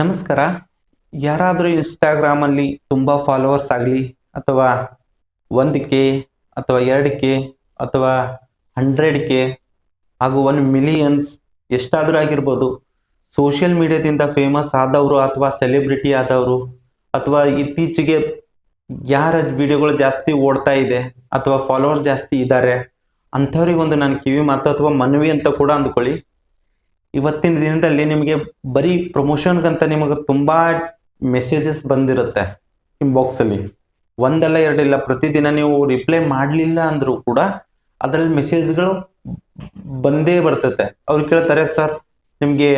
ನಮಸ್ಕಾರ. ಯಾರಾದರೂ ಇನ್ಸ್ಟಾಗ್ರಾಮಲ್ಲಿ ತುಂಬ ಫಾಲೋವರ್ಸ್ ಆಗಲಿ, ಅಥವಾ ಒಂದು ಕೆ ಅಥವಾ ಎರಡು ಕೆ ಅಥವಾ ಹಂಡ್ರೆಡ್ ಕೆ ಹಾಗೂ ಒನ್ ಮಿಲಿಯನ್ಸ್ ಎಷ್ಟಾದರೂ ಆಗಿರ್ಬೋದು ಸೋಷಿಯಲ್ ಮೀಡಿಯಾದಿಂದ ಫೇಮಸ್ ಆದವರು ಅಥವಾ ಸೆಲೆಬ್ರಿಟಿ ಆದವರು, ಅಥವಾ ಇತ್ತೀಚೆಗೆ ಯಾರ ವಿಡಿಯೋಗಳು ಜಾಸ್ತಿ ಓಡ್ತಾ ಇದೆ, ಅಥವಾ ಫಾಲೋವರ್ಸ್ ಜಾಸ್ತಿ ಇದ್ದಾರೆ, ಅಂಥವ್ರಿಗೊಂದು ನಾನು ಕಿವಿ ಮಾತು ಅಥವಾ ಮನವಿ ಅಂತ ಕೂಡ ಅಂದ್ಕೊಳ್ಳಿ. ಇವತ್ತಿನ ದಿನದಲ್ಲಿ ನಿಮಗೆ ಬರೀ ಪ್ರಮೋಷನ್ಗಂತ ನಿಮಗೆ ತುಂಬ ಮೆಸೇಜಸ್ ಬಂದಿರುತ್ತೆ ಇನ್ಬಾಕ್ಸಲ್ಲಿ ಒಂದಲ್ಲ ಎರಡಿಲ್ಲ, ಪ್ರತಿದಿನ ನೀವು ರಿಪ್ಲೈ ಮಾಡಲಿಲ್ಲ ಅಂದರೂ ಕೂಡ ಅದರಲ್ಲಿ ಮೆಸೇಜ್ಗಳು ಬಂದೇ ಬರ್ತತೆ. ಅವ್ರು ಕೇಳ್ತಾರೆ, ಸರ್, ನಿಮಗೆ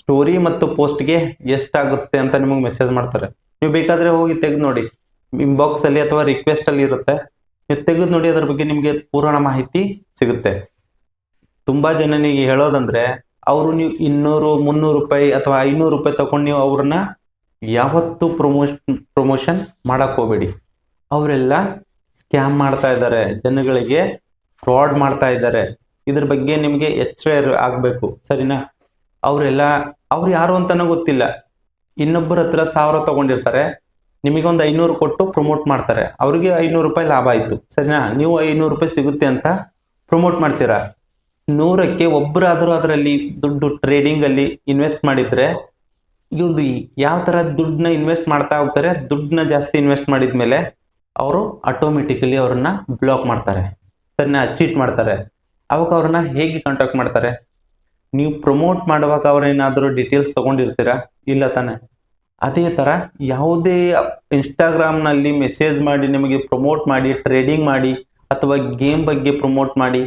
ಸ್ಟೋರಿ ಮತ್ತು ಪೋಸ್ಟ್ಗೆ ಎಷ್ಟಾಗುತ್ತೆ ಅಂತ ನಿಮಗೆ ಮೆಸೇಜ್ ಮಾಡ್ತಾರೆ. ನೀವು ಬೇಕಾದರೆ ಹೋಗಿ ತೆಗೆದು ನೋಡಿ. ಇನ್ಬಾಕ್ಸಲ್ಲಿ ಅಥವಾ ರಿಕ್ವೆಸ್ಟಲ್ಲಿ ಇರುತ್ತೆ. ನೀವು ತೆಗೆದು ನೋಡಿ, ಅದ್ರ ಬಗ್ಗೆ ನಿಮಗೆ ಪೂರ್ಣ ಮಾಹಿತಿ ಸಿಗುತ್ತೆ. ತುಂಬಾ ಜನನಿಗೆ ಹೇಳೋದಂದ್ರೆ ಅವರು ನೀವು ಇನ್ನೂರು, ಮುನ್ನೂರು ರೂಪಾಯಿ ಅಥವಾ ಐನೂರು ರೂಪಾಯಿ ತಗೊಂಡು ನೀವು ಅವ್ರನ್ನ ಯಾವತ್ತೂ ಪ್ರಮೋಷನ್ ಪ್ರಮೋಷನ್ ಮಾಡಕ್ ಹೋಗಬೇಡಿ. ಅವರೆಲ್ಲ ಸ್ಕ್ಯಾಮ್ ಮಾಡ್ತಾ ಇದ್ದಾರೆ. ಜನಗಳಿಗೆ ಫ್ರಾಡ್ ಮಾಡ್ತಾ ಇದ್ದಾರೆ. ಇದ್ರ ಬಗ್ಗೆ ನಿಮಗೆ ಎಚ್ಚರ ಆಗಬೇಕು. ಸರಿನಾ? ಅವರೆಲ್ಲ, ಅವ್ರು ಯಾರು ಅಂತಲೂ ಗೊತ್ತಿಲ್ಲ. ಇನ್ನೊಬ್ಬರ ಹತ್ರ ಸಾವಿರ ತಗೊಂಡಿರ್ತಾರೆ. ನಿಮಗೊಂದು ಐನೂರು ಕೊಟ್ಟು ಪ್ರಮೋಟ್ ಮಾಡ್ತಾರೆ. ಅವ್ರಿಗೆ ಐನೂರು ರೂಪಾಯಿ ಲಾಭ ಆಯ್ತು. ಸರಿನಾ? ನೀವು ಐನೂರು ರೂಪಾಯಿ ಸಿಗುತ್ತೆ ಅಂತ ಪ್ರಮೋಟ್ ಮಾಡ್ತೀರಾ? ನೂರಕ್ಕೆ ಒಬ್ಬರಾದರೂ ಅದರಲ್ಲಿ ದುಡ್ಡು ಟ್ರೇಡಿಂಗ್ ಅಲ್ಲಿ ಇನ್ವೆಸ್ಟ್ ಮಾಡಿದ್ರೆ ಇವ್ರದ್ದು ಯಾವ ತರ ದುಡ್ಡನ್ನ ಇನ್ವೆಸ್ಟ್ ಮಾಡ್ತಾ ಹೋಗ್ತಾರೆ, ದುಡ್ಡನ್ನ ಜಾಸ್ತಿ ಇನ್ವೆಸ್ಟ್ ಮಾಡಿದ್ಮೇಲೆ ಅವರು ಆಟೋಮೆಟಿಕಲಿ ಅವ್ರನ್ನ ಬ್ಲಾಕ್ ಮಾಡ್ತಾರೆ. ಅದನ್ನ ಚೀಟ್ ಮಾಡ್ತಾರೆ. ಅವಾಗ ಅವ್ರನ್ನ ಹೇಗೆ ಕಾಂಟ್ಯಾಕ್ಟ್ ಮಾಡ್ತಾರೆ? ನೀವು ಪ್ರಮೋಟ್ ಮಾಡುವಾಗ ಅವರೇನಾದರೂ ಡೀಟೇಲ್ಸ್ ತಗೊಂಡಿರ್ತೀರಾ? ಇಲ್ಲ ತಾನೆ. ಅದೇ ಥರ ಯಾವುದೇ ಇನ್ಸ್ಟಾಗ್ರಾಮ್ನಲ್ಲಿ ಮೆಸೇಜ್ ಮಾಡಿ, ನಿಮಗೆ ಪ್ರಮೋಟ್ ಮಾಡಿ ಟ್ರೇಡಿಂಗ್ ಮಾಡಿ, ಅಥವಾ ಗೇಮ್ ಬಗ್ಗೆ ಪ್ರಮೋಟ್ ಮಾಡಿ,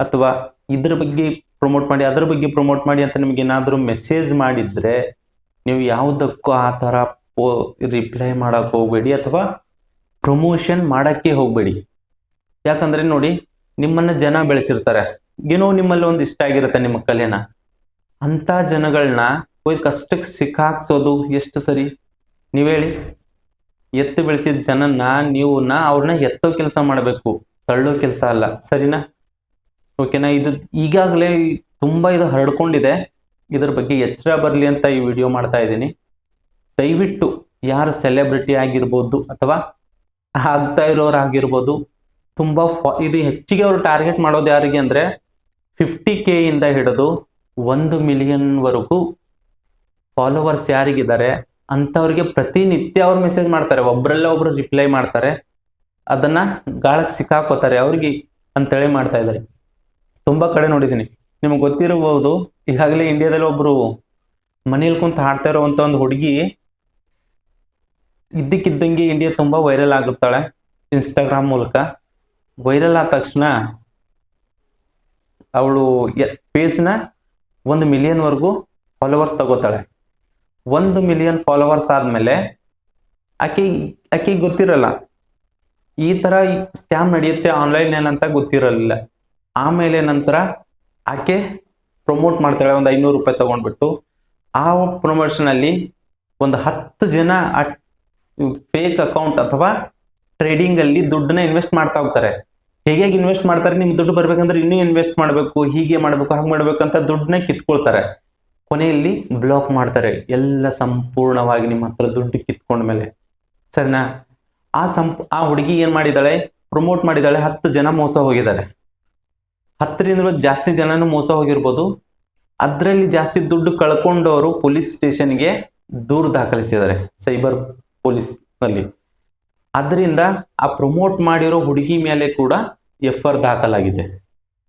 ಅಥವಾ ಇದ್ರ ಬಗ್ಗೆ ಪ್ರಮೋಟ್ ಮಾಡಿ, ಅದ್ರ ಬಗ್ಗೆ ಪ್ರಮೋಟ್ ಮಾಡಿ ಅಂತ ನಿಮ್ಗೆ ಏನಾದರೂ ಮೆಸೇಜ್ ಮಾಡಿದ್ರೆ ನೀವು ಯಾವುದಕ್ಕೂ ಆ ಪೋ ರಿಪ್ಲೈ ಮಾಡಕ್ಕೆ ಹೋಗಬೇಡಿ ಅಥವಾ ಪ್ರಮೋಷನ್ ಮಾಡೋಕ್ಕೆ ಹೋಗಬೇಡಿ. ಯಾಕಂದ್ರೆ ನೋಡಿ, ನಿಮ್ಮನ್ನ ಜನ ಬೆಳೆಸಿರ್ತಾರೆ. ಏನೋ ನಿಮ್ಮಲ್ಲಿ ಒಂದು ಇಷ್ಟ ಆಗಿರುತ್ತೆ ನಿಮ್ಮ ಕಲೆನ. ಅಂತ ಜನಗಳನ್ನ ಹೋಗಿ ಕಷ್ಟಕ್ಕೆ ಸಿಕ್ಕಾಕ್ಸೋದು ಎಷ್ಟು ಸರಿ? ನೀವು ಹೇಳಿ. ಎತ್ತು ಬೆಳೆಸಿದ ಜನನ್ನ ನೀವುನ ಅವ್ರನ್ನ ಎತ್ತೋ ಕೆಲಸ ಮಾಡಬೇಕು. ತಳ್ಳೋ ಕೆಲಸ ಅಲ್ಲ. ಸರಿನಾ? ಓಕೆನಾ ಇದು ಈಗಾಗಲೇ ತುಂಬಾ ಇದು ಹರಡ್ಕೊಂಡಿದೆ. ಇದ್ರ ಬಗ್ಗೆ ಎಚ್ಚರ ಬರಲಿ ಅಂತ ಈ ವಿಡಿಯೋ ಮಾಡ್ತಾ ಇದ್ದೀನಿ. ದಯವಿಟ್ಟು ಯಾರು ಸೆಲೆಬ್ರಿಟಿ ಆಗಿರ್ಬೋದು ಅಥವಾ ಆಗ್ತಾ ಇರೋರು ಆಗಿರ್ಬೋದು ತುಂಬ ಫಾ ಇದು ಹೆಚ್ಚಿಗೆ ಅವರು ಟಾರ್ಗೆಟ್ ಮಾಡೋದು ಯಾರಿಗೆ ಅಂದರೆ ಫಿಫ್ಟಿ ಕೆ ಇಂದ ಹಿಡಿದು ಒಂದು ಮಿಲಿಯನ್ವರೆಗೂ ಫಾಲೋವರ್ಸ್ ಯಾರಿಗಿದ್ದಾರೆ ಅಂಥವ್ರಿಗೆ ಪ್ರತಿನಿತ್ಯ ಅವ್ರು ಮೆಸೇಜ್ ಮಾಡ್ತಾರೆ. ಒಬ್ಬರಲ್ಲ ಒಬ್ರು ರಿಪ್ಲೈ ಮಾಡ್ತಾರೆ. ಅದನ್ನ ಗಾಳಕ್ಕೆ ಸಿಕ್ಕಾಕೋತಾರೆ. ಅವ್ರಿಗೆ ಅಂತೇಳಿ ಮಾಡ್ತಾ ಇದ್ದಾರೆ. ತುಂಬ ಕಡೆ ನೋಡಿದ್ದೀನಿ. ನಿಮ್ಗೆ ಗೊತ್ತಿರಬಹುದು, ಈಗಾಗಲೇ ಇಂಡಿಯಾದಲ್ಲಿ ಒಬ್ರು ಮನೇಲಿ ಕುಂತ ಹಾಡ್ತಾ ಇರುವಂತ ಒಂದು ಹುಡುಗಿ ಇದ್ದಕ್ಕಿದ್ದಂಗೆ ಇಂಡಿಯಾ ತುಂಬಾ ವೈರಲ್ ಆಗುತ್ತಾಳೆ ಇನ್ಸ್ಟಾಗ್ರಾಮ್ ಮೂಲಕ. ವೈರಲ್ ಆದ ತಕ್ಷಣ ಅವಳು ಪೇಜ್ನ ಒಂದು ಮಿಲಿಯನ್ವರೆಗೂ ಫಾಲೋವರ್ಸ್ ತಗೋತಾಳೆ. ಒಂದು ಮಿಲಿಯನ್ ಫಾಲೋವರ್ಸ್ ಆದಮೇಲೆ ಆಕೆ, ಆಕೆಗೆ ಗೊತ್ತಿರಲ್ಲ. ಈ ಥರ ಸ್ಕ್ಯಾಮ್ ನಡೆಯುತ್ತೆ ಆನ್ಲೈನ್ ಅಂತ ಗೊತ್ತಿರಲಿಲ್ಲ. ಆಮೇಲೆ ನಂತರ ಆಕೆ ಪ್ರಮೋಟ್ ಮಾಡ್ತಾಳೆ, ಒಂದು ಐನೂರು ರೂಪಾಯಿ ತಗೊಂಡ್ಬಿಟ್ಟು. ಆ ಪ್ರಮೋಷನಲ್ಲಿ ಒಂದು ಹತ್ತು ಜನ ಫೇಕ್ ಅಕೌಂಟ್ ಅಥವಾ ಟ್ರೇಡಿಂಗ್ ಅಲ್ಲಿ ದುಡ್ಡನ್ನ ಇನ್ವೆಸ್ಟ್ ಮಾಡ್ತಾ ಹೋಗ್ತಾರೆ. ಹೇಗೆ ಇನ್ವೆಸ್ಟ್ ಮಾಡ್ತಾರೆ? ನಿಮ್ ದುಡ್ಡು ಬರ್ಬೇಕಂದ್ರೆ ಇನ್ನೂ ಇನ್ವೆಸ್ಟ್ ಮಾಡಬೇಕು, ಹೀಗೆ ಮಾಡಬೇಕು, ಹಾಗೆ ಮಾಡಬೇಕು ಅಂತ ದುಡ್ಡನ್ನ ಕಿತ್ಕೊಳ್ತಾರೆ. ಕೊನೆಯಲ್ಲಿ ಬ್ಲಾಕ್ ಮಾಡ್ತಾರೆ, ಎಲ್ಲ ಸಂಪೂರ್ಣವಾಗಿ ನಿಮ್ಮ ಹತ್ರ ದುಡ್ಡು ಕಿತ್ಕೊಂಡ್ಮೇಲೆ ಸರಿನಾ? ಆ ಸಂಪ್, ಆ ಹುಡುಗಿ ಏನು ಮಾಡಿದ್ದಾಳೆ? ಪ್ರಮೋಟ್ ಮಾಡಿದ್ದಾಳೆ, ಹತ್ತು ಜನ ಮೋಸ ಹೋಗಿದ್ದಾರೆ. ಹತ್ತರಿಂದ ಜಾಸ್ತಿ ಜನನು ಮೋಸ ಹೋಗಿರ್ಬೋದು. ಅದರಲ್ಲಿ ಜಾಸ್ತಿ ದುಡ್ಡು ಕಳ್ಕೊಂಡವರು ಪೊಲೀಸ್ ಸ್ಟೇಷನ್ಗೆ ದೂರು ದಾಖಲಿಸಿದ್ದಾರೆ, ಸೈಬರ್ ಪೊಲೀಸ್ನಲ್ಲಿ ಅದರಿಂದ ಆ ಪ್ರಮೋಟ್ ಮಾಡಿರೋ ಹುಡುಗಿ ಮೇಲೆ ಕೂಡ ಎಫ್ ಆರ್ ದಾಖಲಾಗಿದೆ.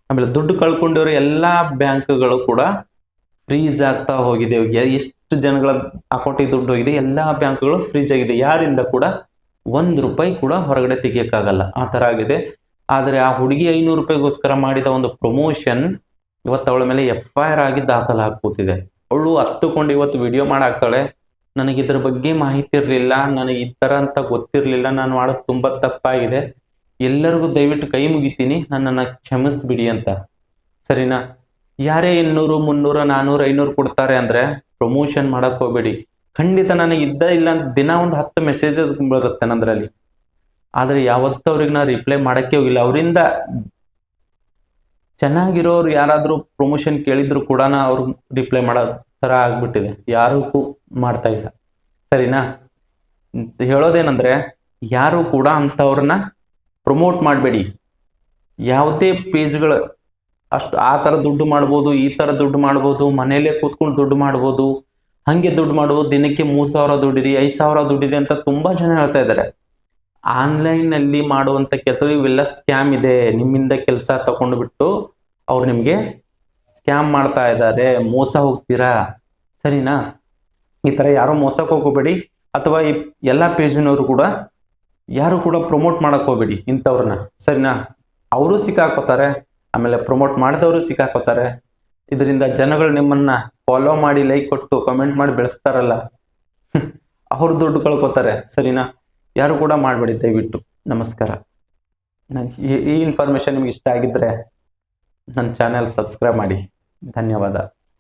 ಆಮೇಲೆ ದುಡ್ಡು ಕಳ್ಕೊಂಡಿರೋ ಎಲ್ಲ ಬ್ಯಾಂಕ್ಗಳು ಕೂಡ ಫ್ರೀಸ್ ಆಗ್ತಾ ಹೋಗಿದೆ. ಎಷ್ಟು ಜನಗಳ ಅಕೌಂಟಿಗೆ ದುಡ್ಡು ಹೋಗಿದೆ, ಎಲ್ಲ ಬ್ಯಾಂಕ್ಗಳು ಫ್ರೀಜ್ ಆಗಿದೆ. ಯಾರಿಂದ ಕೂಡ ಒಂದು ರೂಪಾಯಿ ಕೂಡ ಹೊರಗಡೆ ತೆಗಿಯಕ್ಕಾಗಲ್ಲ. ಆ ಥರ ಆಗಿದೆ. ಆದರೆ ಆ ಹುಡುಗಿ ಐನೂರು ರೂಪಾಯಿಗೋಸ್ಕರ ಮಾಡಿದ ಒಂದು ಪ್ರಮೋಷನ್ ಇವತ್ತು ಅವಳ ಮೇಲೆ ಎಫ್ ಐ ಆರ್ ಆಗಿ ದಾಖಲಾಗ್ಬೋತಿದೆ ಅವಳು ಹತ್ತುಕೊಂಡು ಇವತ್ತು ವಿಡಿಯೋ ಮಾಡಾಕ್ತಾಳೆ. ನನಗೆ ಇದ್ರ ಬಗ್ಗೆ ಮಾಹಿತಿ ಇರಲಿಲ್ಲ ನನಗೆ ಈ ಥರ ಅಂತ ಗೊತ್ತಿರಲಿಲ್ಲ, ನಾನು ಮಾಡೋದು ತುಂಬ ತಪ್ಪಾಗಿದೆ. ಎಲ್ಲರಿಗೂ ದಯವಿಟ್ಟು ಕೈ ಮುಗಿತೀನಿ, ನನ್ನನ್ನು ಕ್ಷಮಿಸ್ಬಿಡಿ ಅಂತ. ಸರಿನಾ? ಯಾರೇ ಇನ್ನೂರು, ಮುನ್ನೂರು ನಾನ್ನೂರು ಐನೂರು ಕೊಡ್ತಾರೆ ಅಂದರೆ ಪ್ರಮೋಷನ್ ಮಾಡೋಕ್ಕೆ ಹೋಗ್ಬೇಡಿ. ಖಂಡಿತ ನನಗೆ ಇದ್ದ ಇಲ್ಲ ದಿನ ಒಂದು ಹತ್ತು ಮೆಸೇಜಸ್ ಬರುತ್ತೆ ನಂದ್ರಲ್ಲಿ. ಆದರೆ ಯಾವತ್ತೂ ಅವ್ರಿಗೆ ನಾ ರಿಪ್ಲೈ ಮಾಡಕ್ಕೆ ಹೋಗಿಲ್ಲ. ಅವರಿಂದ ಚೆನ್ನಾಗಿರೋರು ಯಾರಾದರೂ ಪ್ರಮೋಷನ್ ಕೇಳಿದ್ರು ಕೂಡ ಅವ್ರು ರಿಪ್ಲೈ ಮಾಡೋ ಥರ ಆಗ್ಬಿಟ್ಟಿದೆ. ಯಾರಿಗೂ ಮಾಡ್ತಾ ಇಲ್ಲ. ಸರಿನಾ? ಹೇಳೋದೇನಂದ್ರೆ ಯಾರು ಕೂಡ ಅಂಥವ್ರನ್ನ ಪ್ರಮೋಟ್ ಮಾಡಬೇಡಿ. ಯಾವುದೇ ಪೇಜ್ಗಳು ಅಷ್ಟು ಆ ಥರ ದುಡ್ಡು ಮಾಡ್ಬೋದು, ಈ ಥರ ದುಡ್ಡು ಮಾಡ್ಬೋದು ಮನೇಲೇ ಕೂತ್ಕೊಂಡು ದುಡ್ಡು ಮಾಡ್ಬೋದು, ಹಾಗೆ ದುಡ್ಡು ಮಾಡ್ಬೋದು, ದಿನಕ್ಕೆ ಮೂರು ಸಾವಿರ ದುಡ್ಡಿರಿ, ಐದು ಸಾವಿರ ದುಡ್ಡಿರಿ ಅಂತ ತುಂಬ ಜನ ಹೇಳ್ತಾ ಇದ್ದಾರೆ. ಆನ್ಲೈನಲ್ಲಿ ಮಾಡುವಂಥ ಕೆಲಸ ಇವೆಲ್ಲ ಸ್ಕ್ಯಾಮ್ ಇದೆ. ನಿಮ್ಮಿಂದ ಕೆಲಸ ತಗೊಂಡು ಬಿಟ್ಟು ಅವ್ರು ನಿಮಗೆ ಸ್ಕ್ಯಾಮ್ ಮಾಡ್ತಾ ಇದ್ದಾರೆ. ಮೋಸ ಹೋಗ್ತೀರಾ? ಸರಿನಾ? ಈ ಥರ ಯಾರು ಮೋಸಕ್ಕೆ ಹೋಗಬೇಡಿ. ಅಥವಾ ಈ ಎಲ್ಲ ಪೇಜಿನವರು ಕೂಡ ಯಾರು ಕೂಡ ಪ್ರಮೋಟ್ ಮಾಡಕ್ ಹೋಗ್ಬೇಡಿ ಇಂಥವ್ರನ್ನ. ಸರಿನಾ? ಅವರು ಸಿಕ್ಕಾಕೋತಾರೆ. ಆಮೇಲೆ ಪ್ರಮೋಟ್ ಮಾಡಿದವರು ಸಿಕ್ಕಾಕೋತಾರೆ. ಇದರಿಂದ ಜನಗಳು ನಿಮ್ಮನ್ನ ಫಾಲೋ ಮಾಡಿ ಲೈಕ್ ಕೊಟ್ಟು ಕಮೆಂಟ್ ಮಾಡಿ ಬೆಳೆಸ್ತಾರಲ್ಲ. ಅವ್ರು ದುಡ್ಡು ಕಳ್ಕೊತಾರೆ. ಸರಿನಾ? ಯಾರು ಕೂಡ ಮಾಡಬೇಡಿ, ದಯವಿಟ್ಟು. ನಮಸ್ಕಾರ. ನಾನು ಈ ಇನ್ಫಾರ್ಮೇಷನ್ ನಿಮ್ಗೆ ಇಷ್ಟ ಆಗಿದ್ರೆ ನನ್ನ ಚಾನೆಲ್ ಸಬ್ಸ್ಕ್ರೈಬ್ ಮಾಡಿ. ಧನ್ಯವಾದ.